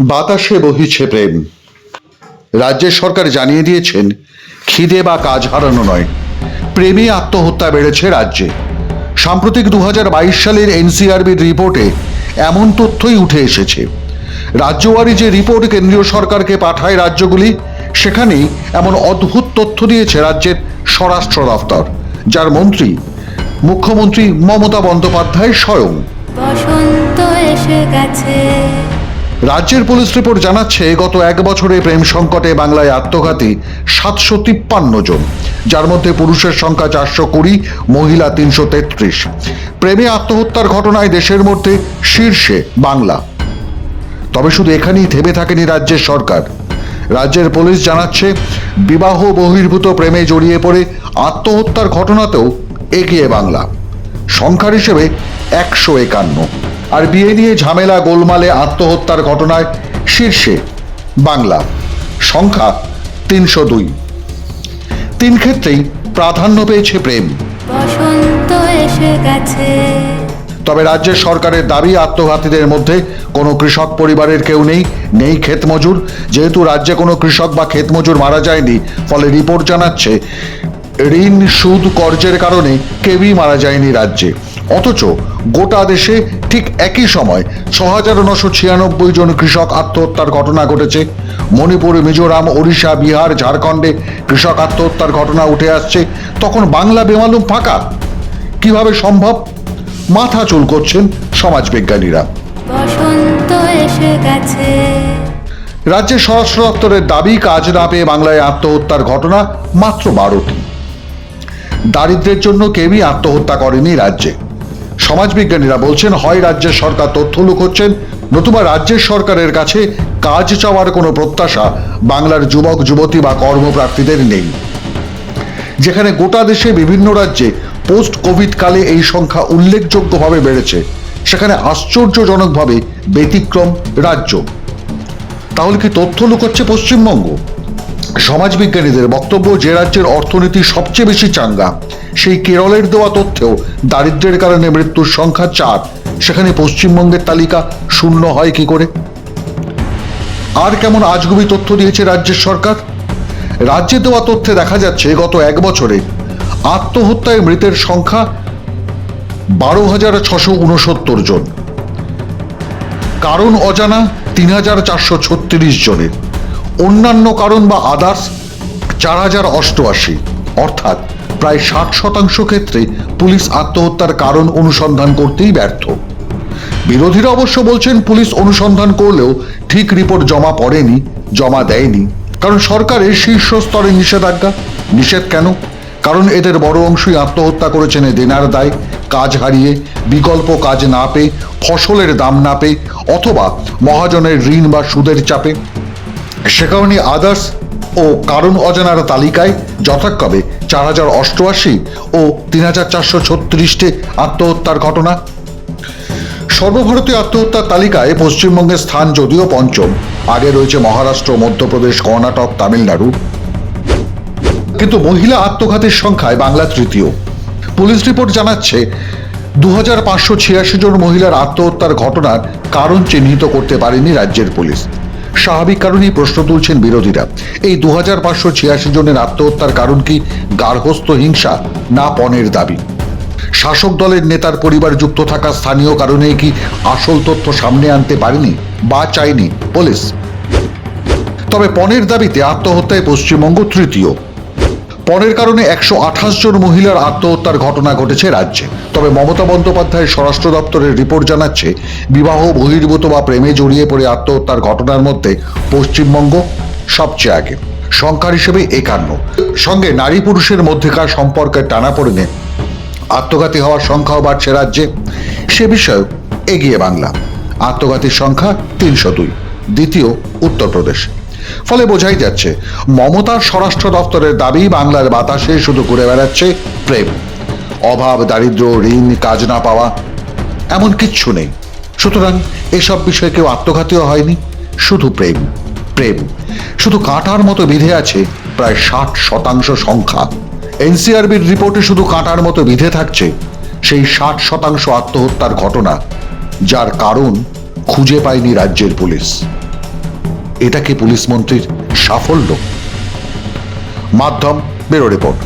বাতাসে বহিছে প্রেম। রাজ্যের সরকার জানিয়ে দিয়েছেন, খিদে বা কাজ হারানো নয়। প্রেমে আত্মহত্যা বেড়েছে রাজ্যে। সাম্প্রতিক দুহাজার বাইশ সালের এনসিআরবির রিপোর্টে এমন তথ্যই উঠে এসেছে। রাজ্যওয়ারি যে রিপোর্ট কেন্দ্রীয় সরকারকে পাঠায় রাজ্যগুলি, সেখানেই এমন অদ্ভুত তথ্য দিয়েছে রাজ্যের স্বরাষ্ট্র দফতর যার মন্ত্রী মুখ্যমন্ত্রী মমতা বন্দ্যোপাধ্যায় স্বয়ং। বসন্ত এসে গেছে। রাজ্যের পুলিশ রিপোর্ট জানাচ্ছে, গত এক বছরে প্রেম সংকটে বাংলায় আত্মঘাতী সাতশো তিপ্পান্ন জন, যার মধ্যে পুরুষের সংখ্যা চারশো কুড়ি, মহিলা তিনশো তেত্রিশ। প্রেমে আত্মহত্যার ঘটনায় দেশের মধ্যে শীর্ষে বাংলা। তবে শুধু এখানেই থেমে থাকেনি রাজ্যের সরকার। রাজ্যের পুলিশ জানাচ্ছে, বিবাহ বহির্ভূত প্রেমে জড়িয়ে পড়ে আত্মহত্যার ঘটনাতেও এগিয়ে বাংলা। সংখ্যার হিসেবে একশো একান্ন। আর বিয়ে নিয়ে ঝামেলা গোলমালে আত্মহত্যার ঘটনায় শীর্ষে বাংলা। সংখ্যা তিনশো দুই। তিন ক্ষেত্রেই প্রাধান্য পেয়েছে প্রেম। বসন্ত এসে গেছে। তবে রাজ্যের সরকারের দাবি আত্মঘাতীদের মধ্যে কোনো কৃষক পরিবারের কেউ নেই নেই ক্ষেত মজুর যেহেতু রাজ্যে কোনো কৃষক বা ক্ষেত মজুর মারা যায়নি ফলে রিপোর্ট জানাচ্ছে ঋণ সুদ কর্জের কারণে কেউই মারা যায়নি রাজ্যে। অথচ গোটা দেশে ঠিক একই সময় ছ হাজার নশো ছিয়ানব্বই জন কৃষক আত্মহত্যার ঘটনা ঘটেছে। মণিপুর মিজোরাম ওড়িশা বিহার ঝাড়খণ্ডে কৃষক আত্মহত্যার ঘটনা উঠে আসছে। তখন বাংলা বেমালুম ফাঁকা। কীভাবে সম্ভব? মাথা চুল করছেন সমাজবিজ্ঞানীরা। বসন্ত এসে গেছে। রাজ্যের স্বরাষ্ট্র দপ্তরের দাবি কাজ না পেয়ে বাংলায় আত্মহত্যার ঘটনা মাত্র বারোটি। দারিদ্র্যের জন্য কেউই আত্মহত্যা করেনি রাজ্যে। সমাজবিজ্ঞানীরা বলছেন, হয় রাজ্যের সরকার তথ্য লুকোচ্ছেন নতুবা রাজ্যের সরকারের কাছে কাজ চাওয়ার কোনো প্রত্যাশা বাংলার যুবক, যুবতী বা কর্মপ্রার্থীদের নেই। যেখানে গোটা দেশে বিভিন্ন রাজ্যে পোস্ট কোভিড কালে এই সংখ্যা উল্লেখযোগ্যভাবে বেড়েছে, সেখানে আশ্চর্যজনকভাবে ব্যতিক্রম রাজ্য। তাহলে কি তথ্য লুকোচ্ছে পশ্চিমবঙ্গ? সমাজবিজ্ঞানীদের বক্তব্য যে রাজ্যের অর্থনীতি সবচেয়ে বেশি চাঙ্গা, সেই কেরলের দেওয়া তথ্যেও দারিদ্র্যের কারণে মৃত্যুর সংখ্যা চার। সেখানে পশ্চিমবঙ্গের তালিকা শূন্য হয় কি করে? আর কেমন আজগুবি তথ্য দিয়েছে রাজ্যের সরকার? রাজ্যে দেওয়া তথ্যে দেখা যাচ্ছে গত এক বছরে আত্মহত্যায় মৃতের সংখ্যা বারো হাজার ছশো উনসত্তর জন। কারণ অজানা তিন হাজার চারশো ছত্রিশ জনের। অন্যান্য কারণ বা আদার্স চার হাজার অষ্টআশি, অর্থাৎ প্রায় ষাট শতাংশ ক্ষেত্রে পুলিশ আত্মহত্যার কারণ অনুসন্ধান করতেই ব্যর্থ। বিরোধীরা অবশ্য বলছেন পুলিশ অনুসন্ধান করলেও ঠিক রিপোর্ট জমা পড়েনি, জমা দেয়নি। কারণ সরকারের শীর্ষ স্তরে নিষেধাজ্ঞা। নিষেধ কেন? কারণ এদের বড় অংশই আত্মহত্যা করেছেন দেনার দায়, কাজ হারিয়ে, বিকল্প কাজ না পেয়ে, ফসলের দাম না পেয়ে, অথবা মহাজনের ঋণ বা সুদের চাপে। সে কারণে আদার্স ও কারণ অজানার তালিকায় যথাক্রমে চার হাজার অষ্টআশি ও তিন হাজার চারশো ছত্রিশটি আত্মহত্যার ঘটনা। সর্বভারতীয় আত্মহত্যার তালিকায় পশ্চিমবঙ্গের স্থান যদিও পঞ্চম, আগে রয়েছে মহারাষ্ট্র, মধ্যপ্রদেশ, কর্ণাটক, তামিলনাড়ু। কিন্তু মহিলা আত্মঘাতের সংখ্যায় বাংলা তৃতীয়। পুলিশ রিপোর্ট জানাচ্ছে দু হাজার পাঁচশো ছিয়াশি জন মহিলার আত্মহত্যার ঘটনার কারণ চিহ্নিত করতে পারেনি রাজ্যের পুলিশ। স্বাভাবিক কারণেই প্রশ্ন তুলছেন বিরোধীরা। এই দু হাজার পাঁচশো ছিয়াশি জনের আত্মহত্যার কারণ কি গার্হস্থ্য হিংসা না পণের দাবি? শাসক দলের নেতার পরিবার যুক্ত থাকা স্থানীয় কারণে কি আসল তথ্য সামনে আনতে পারেনি বা চায়নি পুলিশ? তবে পণের দাবিতে আত্মহত্যায় পশ্চিমবঙ্গ তৃতীয়। পণের কারণে একশো আঠাশ জন মহিলার আত্মহত্যার ঘটনা ঘটেছে রাজ্যে। তবে মমতা বন্দ্যোপাধ্যায়ের স্বরাষ্ট্র দপ্তরের রিপোর্ট জানাচ্ছে, বিবাহ, বহির্ভূত বা প্রেমে জড়িয়ে পড়ে আত্মহত্যার ঘটনার মধ্যে পশ্চিমবঙ্গ সবচেয়ে আগে, সংখ্যার হিসেবে একান্ন। সঙ্গে নারী পুরুষের মধ্যেকার সম্পর্কের টানাপোড়েনে আত্মঘাতী হওয়ার সংখ্যাও বাড়ছে রাজ্যে। সে বিষয়েও এগিয়ে বাংলা। আত্মঘাতীর সংখ্যা তিনশো দুই, দ্বিতীয় উত্তরপ্রদেশ। ফলে বোঝাই যাচ্ছে, মমতার স্বরাষ্ট্র দপ্তরের দাবি, বাংলার বাতাসে শুধু ঘুরে বেড়াচ্ছে প্রেম। অভাব, দারিদ্র, ঋণ, কাজ না পাওয়া, এমন কিচ্ছু নেই। সুতরাং এসব বিষয়ে কেউ আত্মঘাতীও হয়নি, শুধু প্রেম প্রেম। শুধু কাঁটার মতো বিধে আছে প্রায় ষাট শতাংশ সংখ্যা। এনসিআরবির রিপোর্টে শুধু কাঁটার মতো বিধে থাকছে সেই ষাট শতাংশ আত্মহত্যার ঘটনা, যার কারণ খুঁজে পায়নি রাজ্যের পুলিশ। এটা কি পুলিশ মন্ত্রীর সাফল্য। মাধ্যম বেরো রিপোর্ট।